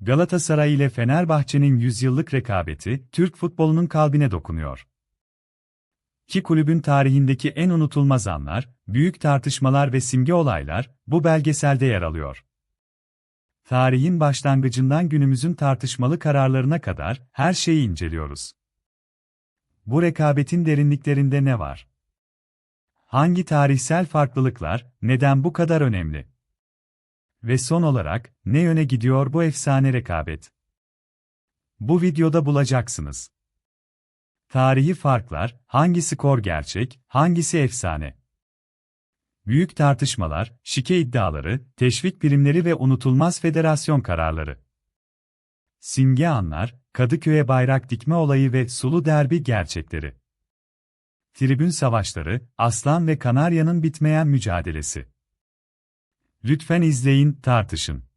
Galatasaray ile Fenerbahçe'nin yüzyıllık rekabeti, Türk futbolunun kalbine dokunuyor. İki kulübün tarihindeki en unutulmaz anlar, büyük tartışmalar ve simge olaylar, bu belgeselde yer alıyor. Tarihin başlangıcından günümüzün tartışmalı kararlarına kadar, her şeyi inceliyoruz. Bu rekabetin derinliklerinde ne var? Hangi tarihsel farklılıklar, neden bu kadar önemli? Ve son olarak, ne yöne gidiyor bu efsane rekabet? Bu videoda bulacaksınız. Tarihi farklar, hangi skor gerçek, hangisi efsane? Büyük tartışmalar, şike iddiaları, teşvik primleri ve unutulmaz federasyon kararları. Simge anlar, Kadıköy'e bayrak dikme olayı ve sulu derbi gerçekleri. Tribün savaşları, Aslan ve Kanarya'nın bitmeyen mücadelesi. Lütfen izleyin, tartışın.